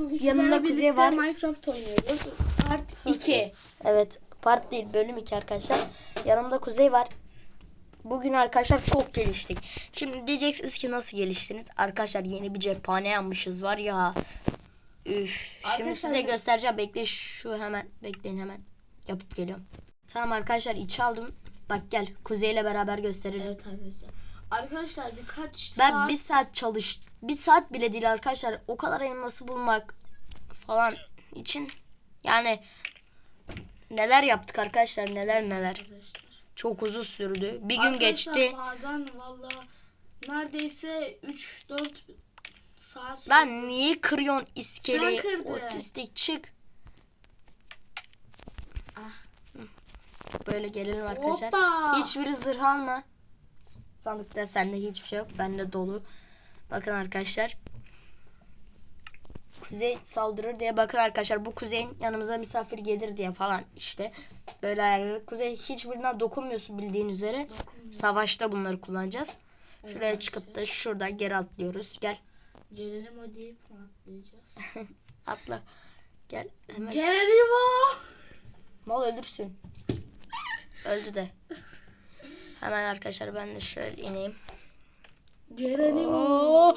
Yanında sizlerle Kuzey var. Minecraft oynuyoruz. Part 2. Evet part değil bölüm 2 arkadaşlar. Yanımda Kuzey var. Bugün arkadaşlar çok geliştik. Şimdi diyeceksiniz ki nasıl geliştiniz? Arkadaşlar yeni bir cephane yanmışız var ya. Üf. Şimdi Arkadaşlar size ben- göstereceğim. Bekle şu hemen. Bekleyin hemen. Yapıp geliyorum. Tamam arkadaşlar içi aldım. Bak gel Kuzey'le beraber gösterelim. Evet arkadaşlar. Arkadaşlar birkaç Ben saat bir saat çalış, bir saat bile değil arkadaşlar. O kadar elması bulmak falan için yani neler yaptık arkadaşlar neler neler. arkadaşlar. Çok uzun sürdü. Bir gün Arkadaşlar, geçti. Pardon valla neredeyse 3-4 saat sürdü. Lan niye kırıyorsun iskeleyi? Otistik çık. Ah. Böyle gelelim arkadaşlar. Hoppa. Hiçbiri zırh alma. Sandıkta sende hiçbir şey yok. Bende dolu. Bakın arkadaşlar. Kuzey saldırır diye bakın arkadaşlar. Bu kuzeyin yanımıza misafir gelir diye falan işte. Böyle ayarladık. Kuzey hiçbirine dokunmuyorsun bildiğin üzere. Dokunmuyor. Savaşta bunları kullanacağız. Evet Şuraya çıkıp da şuradan geri atlıyoruz. Gel Cerenimo deyip atlayacağız? atla. Gel hemen. Cerenimo! Mal ölürsün. Öldü de. Hemen arkadaşlar ben de şöyle ineyim. Oo,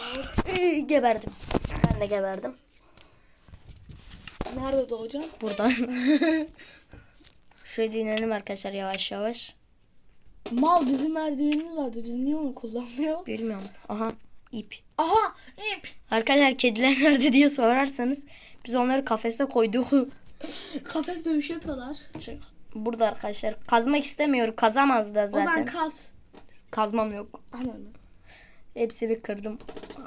ıı, geberdim. Ben de geberdim. Nerede doğacaksın? Buradan. Şöyle inelim arkadaşlar yavaş yavaş. Mal bizim merdivenimiz vardı. Biz niye onu kullanmıyor? Bilmiyorum. Aha ip. Aha ip. Arkadaşlar kediler nerede diye sorarsanız biz onları kafeste koyduk. Kafes dövüşü yapıyorlar. Burada arkadaşlar. Kazmak istemiyorum. Kazamaz da O zaman zaten. kaz. Kazmam yok. Ananı. Hepsini kırdım.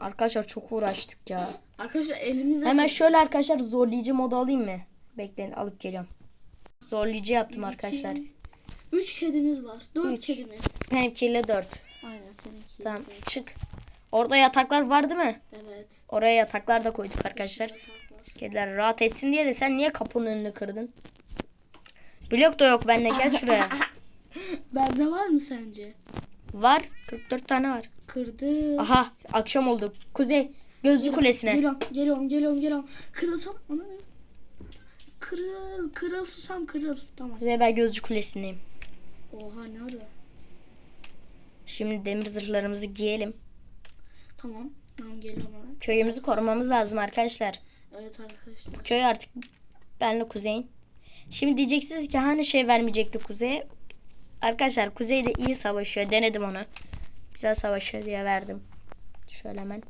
Arkadaşlar çok uğraştık ya. Arkadaşlar elimizde Hemen şöyle arkadaşlar zorlayıcı modu alayım mı? Bekleyin alıp geliyorum. Zorlayıcı yaptım arkadaşlar. 3 kedimiz var. 4 Üç. kedimiz. Benimkiyle 4. Aynen seninki. Tamam çık. Orada yataklar var değil mi? Evet. Oraya yataklar da koyduk arkadaşlar. Kediler rahat etsin diye de sen niye kapının önünü kırdın? Blok da yok bende gel şuraya. Bende var mı sence? Var 44 tane var. Kırdı. Aha akşam oldu. Kuzey gözcü kulesine. Geliyorum, geliyorum, geliyorum, geliyorum. Kırılsam ana? Kırıl, kırıl susam kırıl. Tamam. Kuzey ben gözcü kulesindeyim. Oha ne ara? Şimdi demir zırhlarımızı giyelim. Tamam. Tamam geliyorum hemen. Köyümüzü korumamız lazım arkadaşlar. Evet arkadaşlar. Köy artık benle Kuzey'in. Şimdi diyeceksiniz ki hani şey vermeyecekti Kuzey'e. Arkadaşlar Kuzey de iyi savaşıyor. Denedim onu. Güzel savaşıyor diye verdim. Şöyle hemen.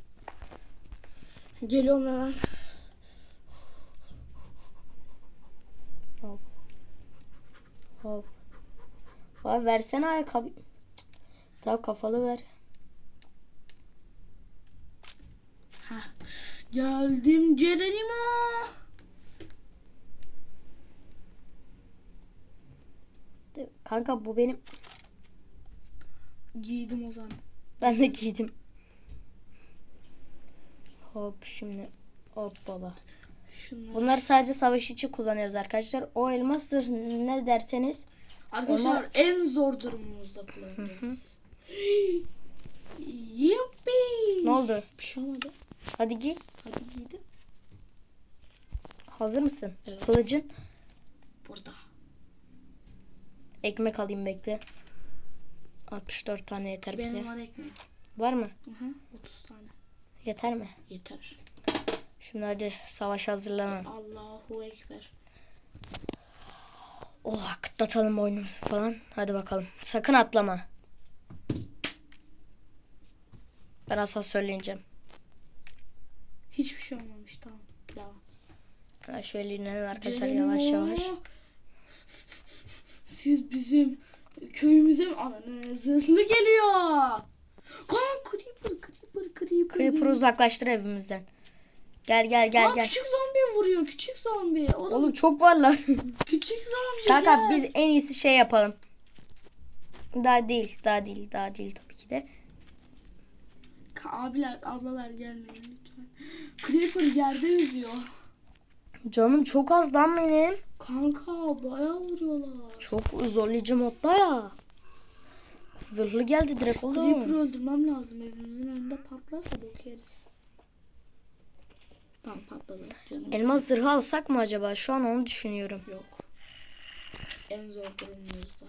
Geliyorum hemen. Hop. Hop. Abi versene ayakkabı. Tamam kafalı ver. Geldim Cerenimo. Kanka bu benim. Giydim o zaman. Ben de giydim. Hop şimdi. Hoppala. Şunları. Bunları sadece savaş için kullanıyoruz arkadaşlar. O elmas zırh ne derseniz Arkadaşlar Onlar- en zor durumumuzda kullanacağız. Yuppi. ne oldu? Bir şey olmadı. Hadi giy. Hadi giydim. Hazır mısın? Evet. Kılıcın. Burada. Ekmek alayım bekle. 64 tane yeter bize. Benim var ekmek. Var mı? Hı hı. 30 tane. Yeter mi? Yeter. Şimdi hadi savaş hazırlanalım. Allahu Ekber. Oh kıtlatalım boynumuzu falan. Hadi bakalım. Sakın atlama. Ben asal söyleyeceğim. Hiçbir şey olmamış tamam. Devam. Şöyle inelim arkadaşlar yavaş yavaş. Siz bizim köyümüze mi? Ananı zırhlı geliyor. Kan creeper creeper creeper. Creeper uzaklaştır evimizden. Gel gel gel Aa, gel. küçük zombi vuruyor küçük zombi. Oğlum, Oğlum çok varlar. küçük zombi. Kanka gel. biz en iyisi şey yapalım. Daha değil, daha değil, daha değil tabii ki de. Abiler ablalar gelmeyin lütfen. Creeper yerde yüzüyor. Canım çok az lan benim. Kanka bayağı vuruyorlar. Çok zorlayıcı modda ya. Zırhlı geldi direkt Creeper oğlum. öldürmem lazım evimizin önünde patlarsa bok yeriz. Tamam patladı. Canım Elmas zırhı alsak mı acaba? Şu an onu düşünüyorum. yok. En zor durumumuzda.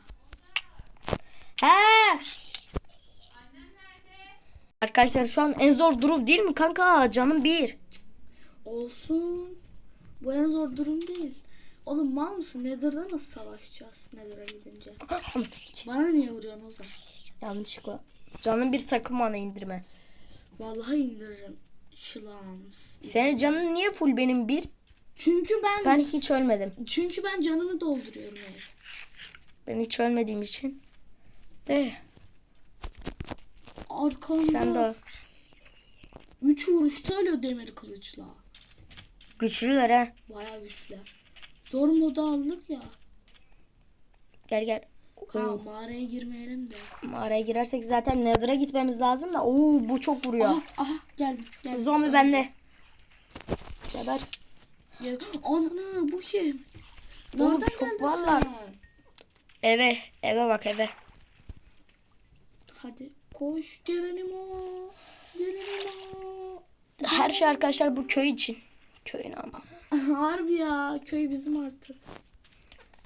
He. Arkadaşlar şu an en zor durum değil mi kanka? Canım bir. Olsun. Bu en zor durum değil. Oğlum mal mısın? Nether'da nasıl savaşacağız? Nether'a gidince. Bana niye vuruyorsun o zaman? Yanlışlıkla. Canım bir sakın bana indirme. Vallahi indiririm. Şılams. Senin canın niye full benim bir? Çünkü ben, Ben hiç ölmedim. çünkü ben canımı dolduruyorum hep. Ben hiç ölmediğim için. De Arkamda sen de 3 vuruşta ölüyor demir kılıçla. Güçlüler ha. Baya güçler. Zor moda aldık ya. Gel gel. Ha mağaraya girmeyelim de. Mağaraya girersek zaten Nether'a gitmemiz lazım da. Oo bu çok vuruyor. Aha, aha geldim. geldim. Zombi Öldüm. bende. Geber. Gel- Ananı bu şey. Oğlum, Nereden çok geldin varlar. Eve. Eve bak eve. Hadi koş Geronimo. Geronimo. Her şey arkadaşlar bu köy için. Köyün ama. Harbi ya köy bizim artık.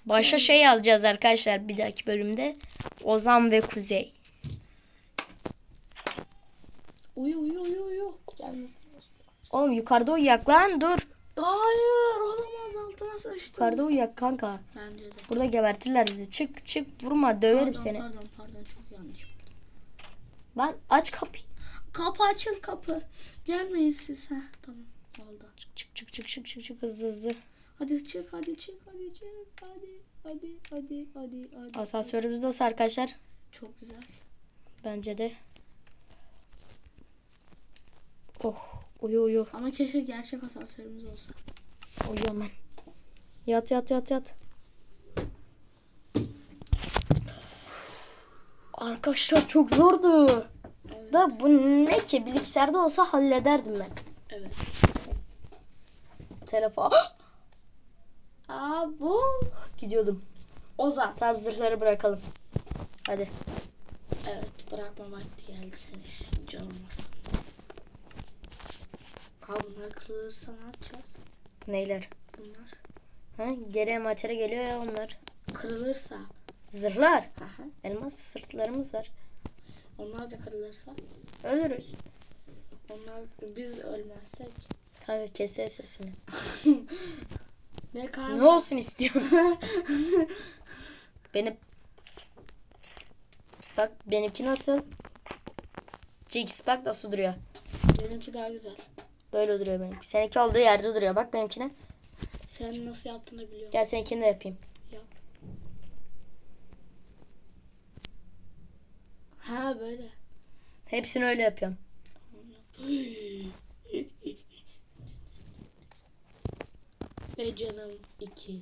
Başa şey yazacağız arkadaşlar bir dahaki bölümde. Ozan ve Kuzey. Uyu uyu uyu uyu. Gelmesin. Oğlum yukarıda uyuyak lan dur. Hayır olamaz altına sıçtım. Yukarıda uyuyak kanka. Bence de. Burada gebertirler bizi. Çık çık vurma döverim Pardon, seni. Pardon pardon çok yanlış. Lan aç kapıyı. Kapı açıl kapı. Gelmeyin siz. Heh, tamam oldu. Çık çık çık çık çık çık çık hızlı hızlı. Hadi çık hadi çık hadi çık. Hadi hadi hadi hadi hadi. Asansörümüz nasıl arkadaşlar? Çok güzel. Bence de. Oh uyu uyu. Ama keşke gerçek asansörümüz olsa. Uyuyorum ben. Yat yat yat yat. Arkadaşlar çok zordu. Evet. Da bu ne ki bilgisayarda olsa hallederdim ben. Evet. Telefon. Aa bu. Gidiyordum. Ozan. Tamam zırhları bırakalım. Hadi. Evet bırakma vakti geldi seni. Canımız. Kablolar kırılırsa ne yapacağız? Neyler? Bunlar. Ha, geri matere geliyor ya onlar. Kırılırsa. Zırhlar. Aha. Elmas sırtlarımız var. Onlar da kırılırsa. Ölürüz. Onlar biz ölmezsek. Kanka keser sesini. Ne kadar? Ne olsun istiyorsun? Benim Bak benimki nasıl? Jigs bak nasıl duruyor. Benimki daha güzel. Böyle duruyor benimki. Seninki olduğu yerde duruyor. Bak benimkine. Sen nasıl yaptığını biliyorum. Gel seninkini de yapayım. Yap. Ha böyle. Hepsini öyle yapıyorum. Tamam yap. Ve canım iki.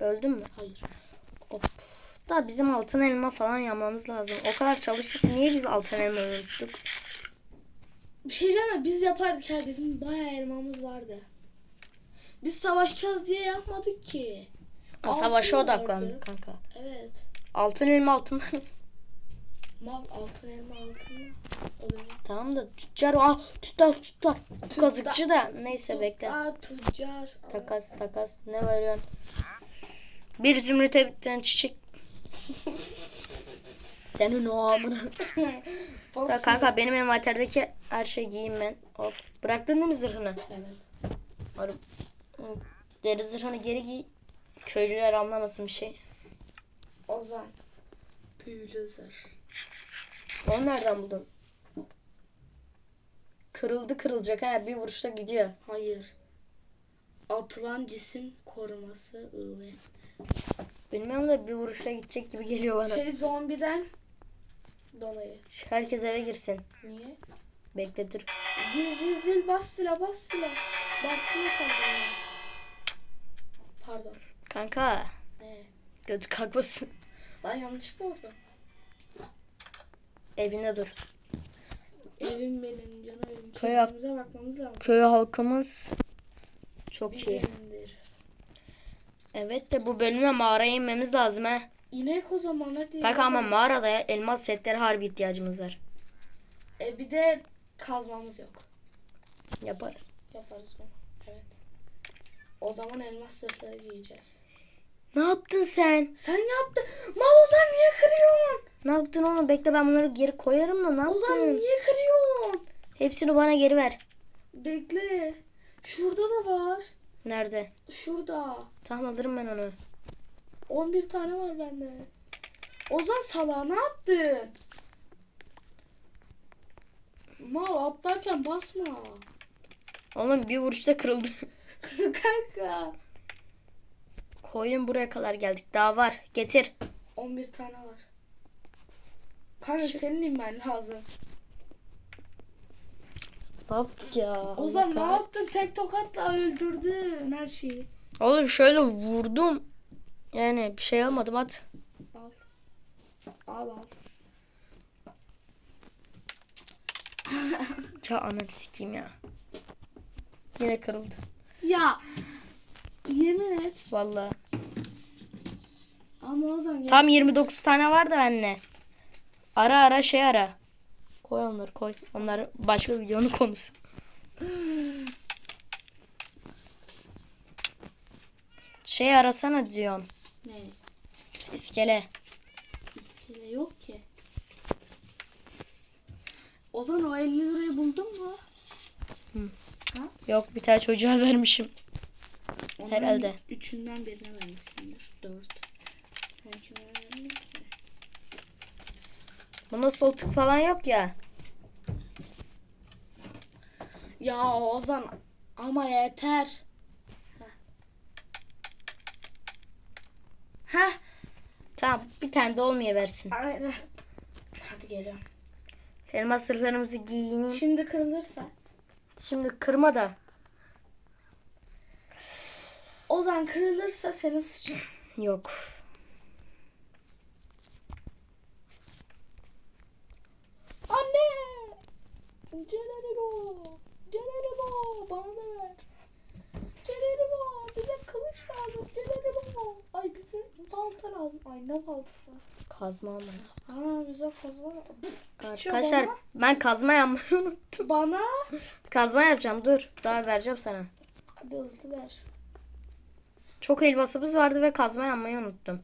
Öldün mü? Hayır. Hop. Da bizim altın elma falan yapmamız lazım. O kadar çalıştık. Niye biz altın elma unuttuk? Bir şey mi? Biz yapardık ya. Bizim bayağı elmamız vardı. Biz savaşacağız diye yapmadık ki. Ha, Savaşa odaklandık kanka. Evet. Altın elma altın. Mal altın elma altın? Oluyor. tamam da tüccar. Ah tutar tutar. Kazıkçı da. Neyse bekle. Tüccar. Takas takas. Ne veriyorsun? Bir zümrüte bir tane çiçek. Senin o amına. Ya kanka benim envanterdeki her şeyi giyeyim ben. Hop. Bıraktın değil mi zırhını? Evet. Oğlum, Deri zırhını geri giy. Köylüler anlamasın bir şey. Ozan. Büyülü zırh. Onu nereden buldun? Kırıldı kırılacak ha bir vuruşta gidiyor. Hayır. Atılan cisim koruması ıı. Bilmiyorum da bir vuruşta gidecek gibi geliyor bana. Şey zombiden dolayı. Herkes eve girsin. Niye? Bekle dur. Zil zil zil bas silah bas silah. Basma tabii. Pardon. Kanka Ne? götü kalkmasın. Ben yanlışlıkla orada. Evinde dur. Evim benim canım evim. Köy- Kendimize bakmamız lazım. Köy halkımız çok iyi. Bizimdir. Evet de bu bölüme mağaraya inmemiz lazım ha. İnek o zaman hadi. Kanka ama mağarada ya, elmas setleri harbi ihtiyacımız var. E, bir de kazmamız yok. Yaparız. yaparız bunu. Evet. O zaman elmas zırhları giyeceğiz. Ne yaptın sen? Sen yaptın. Mal Ozan niye kırıyorsun? Ne yaptın oğlum? Bekle ben bunları geri koyarım da ne Ozan yaptın? niye kırıyorsun? Hepsini bana geri ver. Bekle. Şurada da var. Nerede? Şurada. Tamam alırım ben onu. 11 tane var bende. Ozan sala ne yaptın? Mal atlarken basma. Oğlum bir vuruşta kırıldı. Kanka. Koyun buraya kadar geldik. Daha var. Getir. 11 tane var. Kanka Şu- senin inmen lazım. Ne yaptık ya? Ozan ne yaptın? Tek tokatla öldürdün her şeyi. Oğlum şöyle vurdum. Yani bir şey almadım at. Al. Al al. Ya ananı sikeyim ya. Yine kırıldı. Ya. Yemin et. Vallahi. Ama Ozan ya. Tam 29 tane var da bende. Ara ara şey ara. Koy onları koy. Onlar başka videonun konusu. Şey arasana diyorsun. Ne? İskele. İskele yok ki. Ozan o 50 lirayı buldun mu? Yok bir tane çocuğa vermişim. Onların Herhalde. Üçünden birine vermişsindir. Dört. Ben kime verdim ki? Bunda soltuk falan yok ya. Ya Ozan ama yeter. Heh. Tamam bir tane de olmaya versin. Aynen. Hadi geliyorum. Elmas sırlarımızı giyineyim. Şimdi kırılırsa. Şimdi kırma da. Ozan kırılırsa senin suçun. Yok. Anne! Cenerimo! Cenerimo! Bana da ver. Cenerimo! Bize kılıç lazım. Cenerimo! Ay bize balta lazım. Ay ne baltası? Kazma ama. Ana bize kazma Arkadaşlar bana. ben kazma yapmayı unuttum. Bana. Kazma yapacağım dur. Daha vereceğim sana. Hadi hızlı ver. Çok elmasımız vardı ve kazma yapmayı unuttum.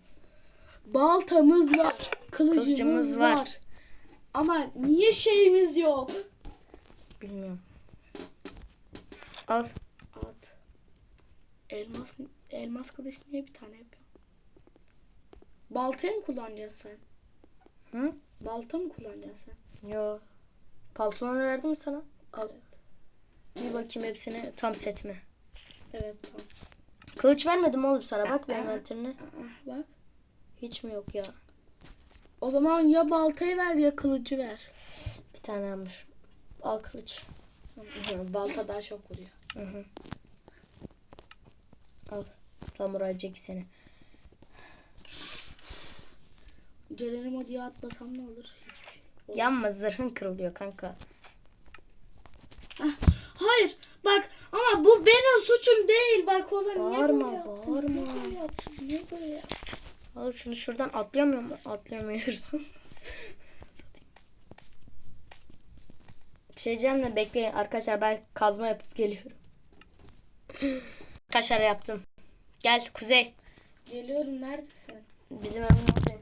Baltamız var. Kılıcımız, Kılıcımız var. var. Ama niye şeyimiz yok? Bilmiyorum. Al. At. Elmas elmas kılıç niye bir tane yapıyor? Baltayı mı kullanacaksın sen? Hı? Balta mı kullanacaksın sen? Yo. Paltonu verdim sana? Al. Evet. Bir bakayım hepsini tam set mi? Evet tamam. Kılıç vermedim oğlum sana. Bak benim envanterine. Aa, bak. Hiç mi yok ya? O zaman ya baltayı ver ya kılıcı ver. Bir tane almış. Al kılıç. Balta daha çok vuruyor. Hı hı. Al. Samuray seni. Cerenimo diye atlasam ne olur? Hiçbir şey. Yanma zırhın kırılıyor kanka. Hayır bak ama bu benim suçum değil. Bak Ozan niye Bağırma, yaptın? bağırma. Niye böyle? Niye böyle yaptın? Al şunu şuradan atlayamıyor mu? Atlayamıyoruz. Bir şey diyeceğim de bekleyin arkadaşlar ben kazma yapıp geliyorum. Arkadaşlar yaptım. Gel Kuzey. Geliyorum neredesin? Bizim evin oradayım.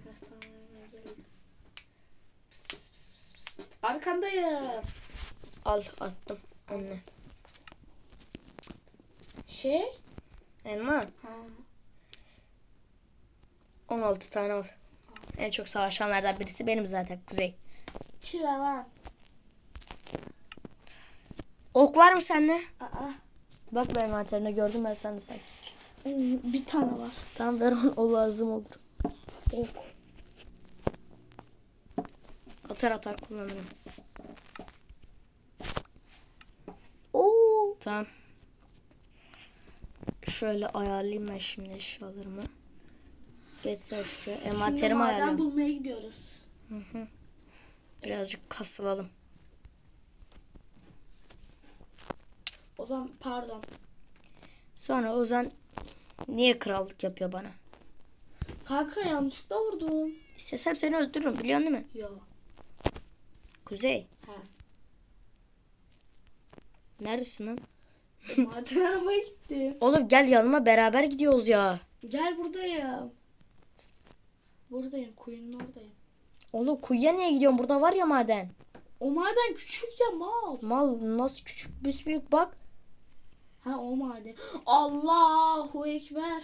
Arkandayım. Al attım. Anne. Şey? Elma. Ha. 16 tane al. En çok savaşanlardan birisi benim zaten Kuzey. Çive lan. Ok var mı sende? Aa. Bak benim envanterine gördüm ben sende sanki. Bir tane var. Tamam ver onu o lazım olur. Ok. Atar atar kullanırım. Oo. Tamam. Şöyle ayarlayayım ben şimdi eşyalarımı. Geçsen şuraya. Envanterimi ayarlıyorum. bulmaya gidiyoruz. Birazcık kasılalım. O zaman pardon. Sonra Ozan niye krallık yapıyor bana? Kanka yanlışlıkla vurdum. İstesem seni öldürürüm biliyorsun değil mi? Yo. Kuzey. Ha. Neredesin lan? Maden arabaya gittim. Oğlum gel yanıma beraber gidiyoruz ya. Gel buradayım. Buradayım. Kuyunun oradayım. Oğlum kuyuya niye gidiyorsun? Burada var ya maden. O maden küçük ya mal. Mal nasıl küçük büsbüyük bak. Ha o maden. Allahu Ekber.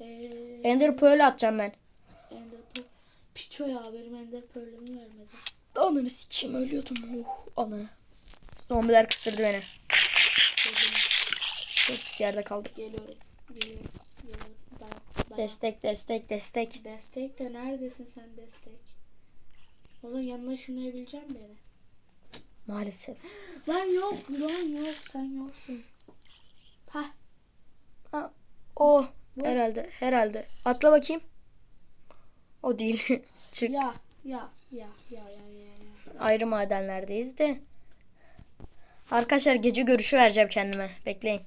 Ee, Ender Pearl atacağım ben. Ender Pearl. Piço ya benim Ender Pearl'ümü vermedi. Ananı sikeyim ölüyordum. Uh, ananı. Zombiler kıstırdı beni. Çok pis yerde kaldım. Geliyorum. Geliyorum. Geliyorum. Dayan. dayan. Destek destek destek. Destek de neredesin sen destek? O zaman yanına ışınlayabilecek misin beni? Maalesef. Lan yok lan yok sen yoksun. Ha Ha, o Bu- herhalde herhalde. Atla bakayım. O değil. Çık. ya ya ya ya ya ya ya. Ayrı madenlerdeyiz de. Arkadaşlar gece görüşü vereceğim kendime. Bekleyin.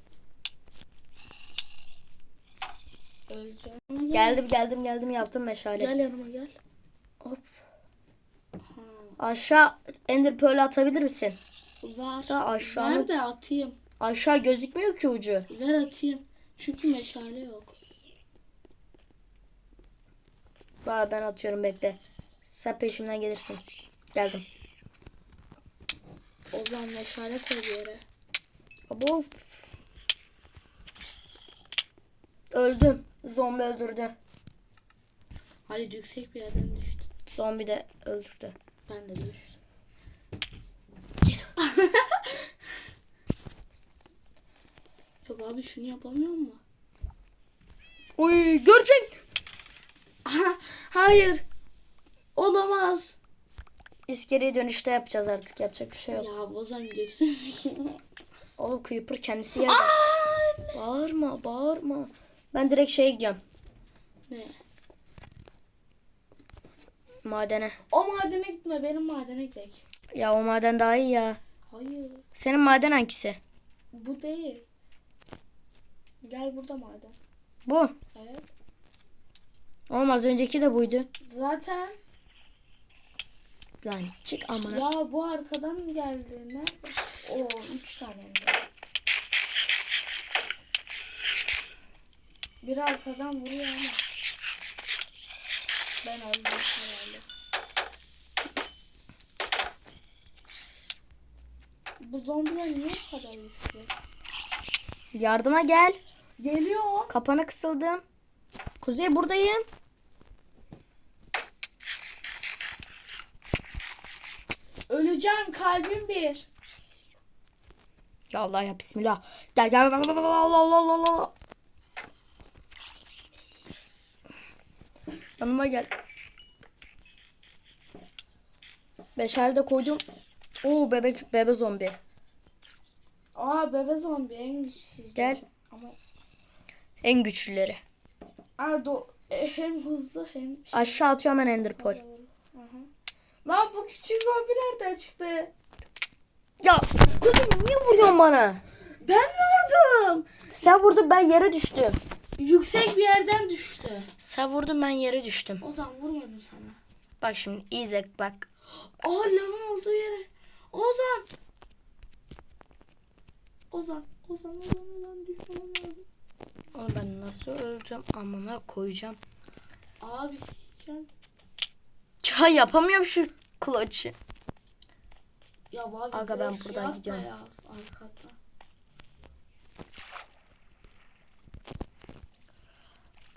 Öleceğim. Ama gel. Geldim geldim geldim yaptım meşale. Gel yanıma gel. Hop. Aşağı Ender Pearl atabilir misin? var. Da aşağı Ver mı? de atayım. Aşağı gözükmüyor ki ucu. Ver atayım. Çünkü meşale yok. Bak ben atıyorum bekle. Sen peşimden gelirsin. Geldim. O zaman meşale koy bir yere. Abo. Öldüm. Zombi öldürdü. Hayır yüksek bir yerden düştü. Zombi de öldürdü. Ben de düştüm. Yok abi şunu yapamıyor mu? Oy görecek. Hayır. Olamaz. İskeleyi dönüşte yapacağız artık. Yapacak bir şey yok. Ya Bozan götürsün. Oğlum Creeper kendisi yerde. Bağırma bağırma. Ben direkt şeye gidiyorum. ne? Madene. O madene gitme benim madene gidelim. Ya o maden daha iyi ya. Hayır. Senin maden hangisi? Bu değil. Gel burada maden. Bu. Evet. Oğlum az önceki de buydu. Zaten Lan çık amına. ya bu arkadan geldi. Nerede? Oo üç tane mi? Biri arkadan vuruyor ama. Ben öldüm herhalde. Bu zombiler niye bu kadar güçlü? Yardıma gel. Geliyor. Kapana kısıldım. Kuzey buradayım. Öleceğim kalbim bir. Ya Allah ya bismillah. Gel gel gel gel gel Allah Allah Allah Allah. Yanıma gel. Beşer de koydum. Oo bebek bebe zombi. Aa bebe zombi en güçsüz. Gel. Ama En güçlüleri. aa, do, e, hem hızlı hem şey. Aşağı atıyorum ben ender pearl. Hı hı. Lan bu küçük zombi nereden çıktı? Ya kuzum niye vuruyorsun bana? Ben vurdum. Sen vurdun ben yere düştüm. Yüksek bir yerden düştü. Sen vurdun ben yere düştüm. O zaman vurmadım sana. Bak şimdi izle bak. Aa lavın olduğu yere. Ozan. Ozan. Ozan. Ozan. Ozan. Düşmem lazım. Oğlum ben nasıl öldüm amına koyacağım. Abi sikeceğim. Ya yapamıyorum şu clutch'ı. Ya abi Aga, ben buradan gidiyorum. Ya, arkada.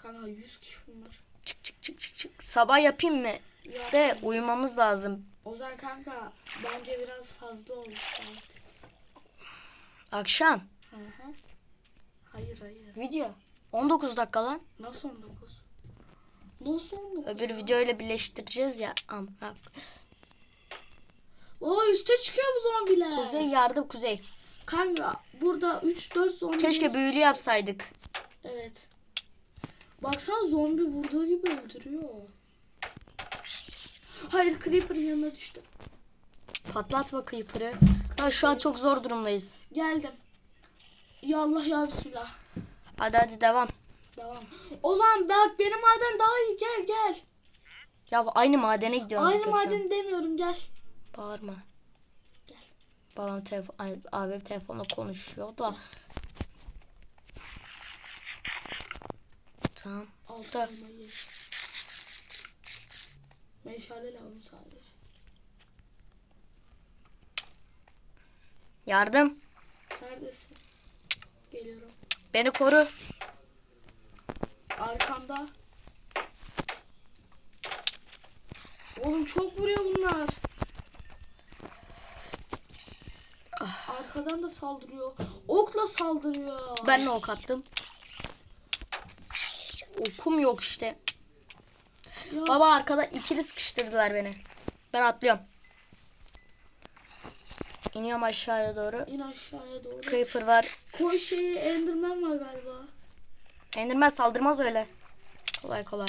Kanka 100 kişi bunlar. Çık çık çık çık çık. Sabah yapayım mı? Ya, De uyumamız lazım. Ozan kanka bence biraz fazla olmuş saat. Akşam. Hı hı. Hayır hayır. Video. 19 dakika lan. Nasıl 19? Nasıl 19? Öbür videoyla birleştireceğiz ya. Amına. Oo üste çıkıyor bu zombiler. Kuzey yardım kuzey. Kanka burada 3-4 zombi. Keşke büyülü yapsaydık. Evet. Baksana zombi vurduğu gibi öldürüyor. Hayır Creeper'ın yanına düştüm. Patlatma Creeper'ı. Ya şu an çok zor durumdayız. Geldim. Ya Allah ya Bismillah. Hadi hadi devam. Devam. O zaman bak benim maden daha iyi gel gel. Ya aynı madene gidiyorum. Aynı götürüyorum. maden demiyorum gel. Bağırma. Gel. Babam telefon, abim telefonla konuşuyor da. Tamam. Altı Da. elmayı. Meşale lazım sadece. Yardım. Neredesin? Geliyorum. Beni koru. Arkanda. Oğlum çok vuruyor bunlar. Arkadan da saldırıyor. Okla saldırıyor. Ben de ok attım. Okum yok işte. Ya, Baba arkada ikili sıkıştırdılar beni. Ben atlıyorum. İniyorum aşağıya doğru. in aşağıya doğru. Creeper var. Koy şeyi Enderman var galiba. Enderman saldırmaz öyle. Kolay kolay.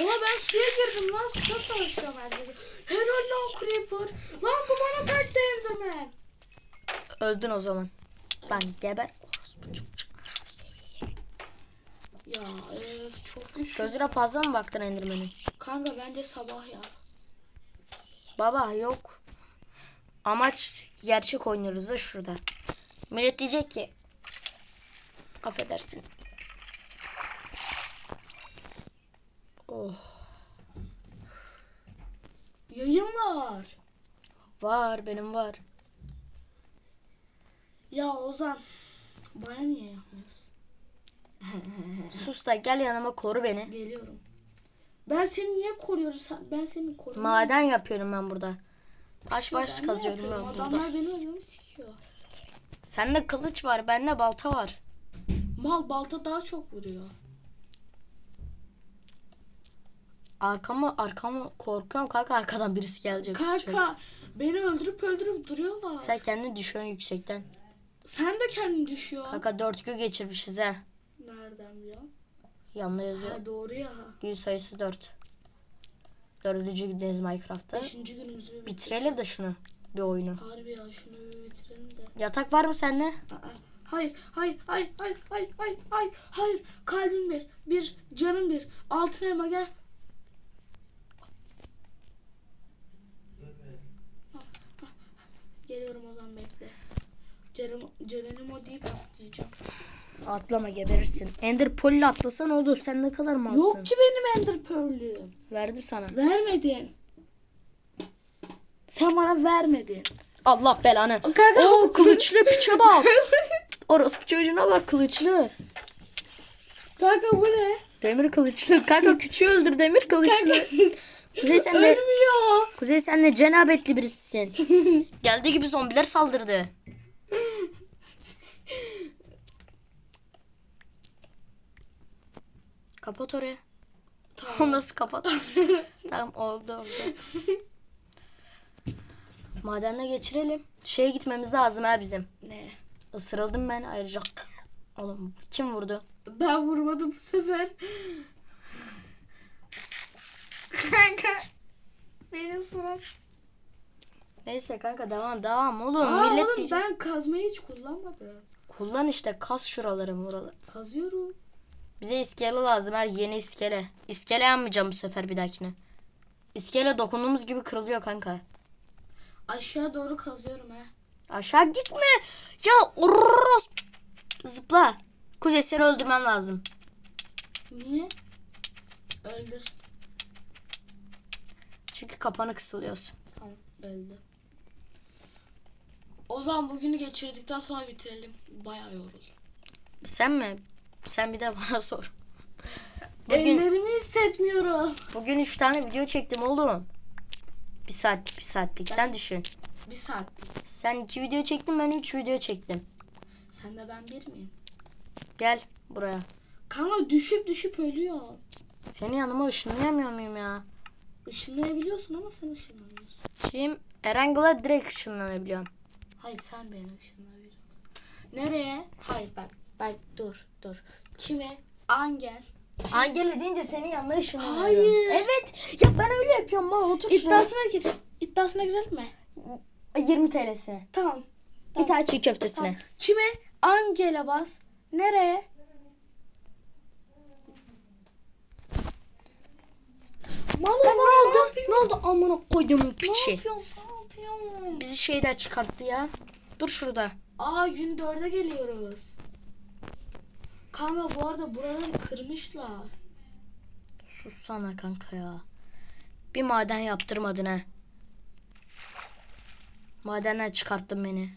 Oha ben suya girdim lan suda savaşacağım her yeri. Helal lan Creeper. Lan bu bana taktı Enderman. Öldün o zaman. Lan geber. Orospu çocuk. Ya öf çok güçlü. Gözüne fazla mı baktın Enderman'in? Kanka bence sabah ya. Baba yok. Amaç gerçek oynuyoruz da şurada. Millet diyecek ki affedersin. Oh. Yayın var. Var benim var. Ya Ozan. Bana niye yapmıyorsun? Sus da gel yanıma koru beni. Geliyorum. Ben seni niye koruyorum? Sen, ben seni koruyorum. Maden yapıyorum ben burada. Baş Ya baş ben kazıyorum ben burada. Adamlar beni ölüyor sikiyor? Sende kılıç var, bende balta var. Mal balta daha çok vuruyor. Arkamı arkamı korkuyorum kanka arkadan birisi gelecek. Şöyle. Kanka beni öldürüp öldürüp duruyorlar. Sen, Sen kendini düşüyorsun yüksekten. de kendin düşüyor. Kanka dört gün geçirmişiz ha. Nereden biliyorsun? Yanında yazıyor. Ha doğru ya. Gün sayısı 4. Dördüncü gündeyiz Minecraft'ta. Beşinci günümüzü bir Bitirelim de şunu. Bir oyunu. Harbi ya şunu bir bitirelim de. Yatak var mı sende? Aa, Hayır, hayır, hayır, hayır, hayır, hayır, hayır, hayır. Kalbim bir, bir, canım bir. Altın elma gel. Geliyorum o zaman bekle. Canım, canım o deyip atlayacağım. Atlama geberirsin. Ender Pearl'le atlasan oldu. Sen ne kadar malsın. Yok ki benim Ender Pearl'üm. Verdim sana. Vermedin. Sen bana vermedin. Allah belanı. Kanka. Oo kılıçlı piçe bak. Orospu çocuğuna bak kılıçlı. Kanka bu ne? Demir kılıçlı. Kanka küçüğü öldür demir kılıçlı. Kuzey sen de, Ölmüyor. Kuzey sen de cenabetli birisisin. Geldiği gibi zombiler saldırdı. Kapat oraya. Tamam nasıl kapat? tamam oldu oldu. Madenle geçirelim. Şeye gitmemiz lazım ha bizim. Ne? Isırıldım ben ayrıca. Oğlum kim vurdu? Ben vurmadım bu sefer. Kanka. Beni ısıran. Neyse kanka devam devam oğlum. Aa, Millet oğlum diyecek. ben kazmayı hiç kullanmadım. Kullan işte kas şuraları buraları. Kazıyorum. Bize iskele lazım her yeni iskele. İskele yanmayacağım bu sefer bir dahakine. İskele dokunduğumuz gibi kırılıyor kanka. Aşağı doğru kazıyorum he. Aşağı gitme. Ya oros. Zıpla. Kuzey seni öldürmem lazım. Niye? Öldür. Çünkü kapanı kısılıyorsun. Tamam öldü. O zaman bugünü geçirdikten sonra bitirelim. Bayağı yoruldum. Sen mi? Sen bir de bana sor. Bugün, Ellerimi hissetmiyorum. bugün üç tane video çektim oğlum. Bir saat, bir saatlik. Sen düşün. Bir saat. Sen iki video çektin ben üç video çektim. Sen de ben bir miyim? Gel buraya. Kanka düşüp düşüp ölüyor. Seni yanıma ışınlayamıyor muyum ya? Işınlayabiliyorsun ama sen ışınlamıyorsun. Şimdi Erangul'a direkt ışınlanabiliyorum. Hayır sen beni ışınlayabiliyorsun. Nereye? Hayır bak. Bak dur dur. Kime? Angel. Angela deyince senin yanına ışınlanıyorum. Hayır. Evet. Ya ben öyle yapıyorum. Bana otur şuraya. İddiasına gir. İddiasına girelim mi? 20 TL'sine. Tamam. Bir tane çiğ köftesine. tamam. Kime? Angel'e bas. Nereye? Mal ne oldu? Ne Ne oldu? Amına koyduğumun piçi. yapıyorsun? Ne yapıyorsun? Bizi şeyden çıkarttı ya. Dur şurada. Aa gün dörde geliyoruz. Kanka bu arada buraları kırmışlar. Sussana kanka ya. Bir maden yaptırmadın ha. Madenden çıkarttın beni.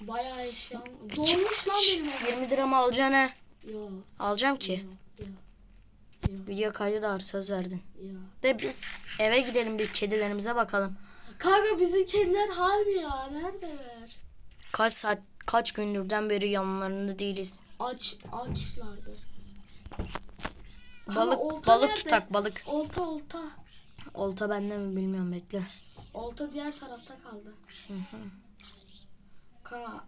Bayağı eşyam. Dolmuş lan benim ev. 20 liramı alacaksın ha. Yo. Alacağım ki. Yo. Yo. Video kaydı da var söz verdin. Yo. De biz eve gidelim bir kedilerimize bakalım. Kanka bizim kediler harbi ya. Neredeler? Kaç saat kaç gündürden beri yanlarında değiliz. Aç açlardır. Balık balık nerede? tutak balık. Olta olta. Olta bende mi bilmiyorum bekle. Olta diğer tarafta kaldı. Kanka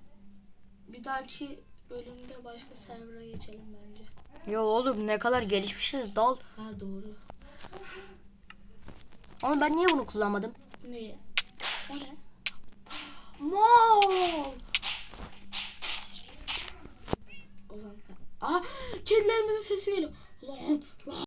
bir dahaki bölümde başka server'a geçelim bence. Yo oğlum ne kadar gelişmişiz dal. Ha doğru. Ama ben niye bunu kullanmadım? Ne? O ne? Mol. O zaman. Aa kedilerimizin sesi geliyor. Lan lan.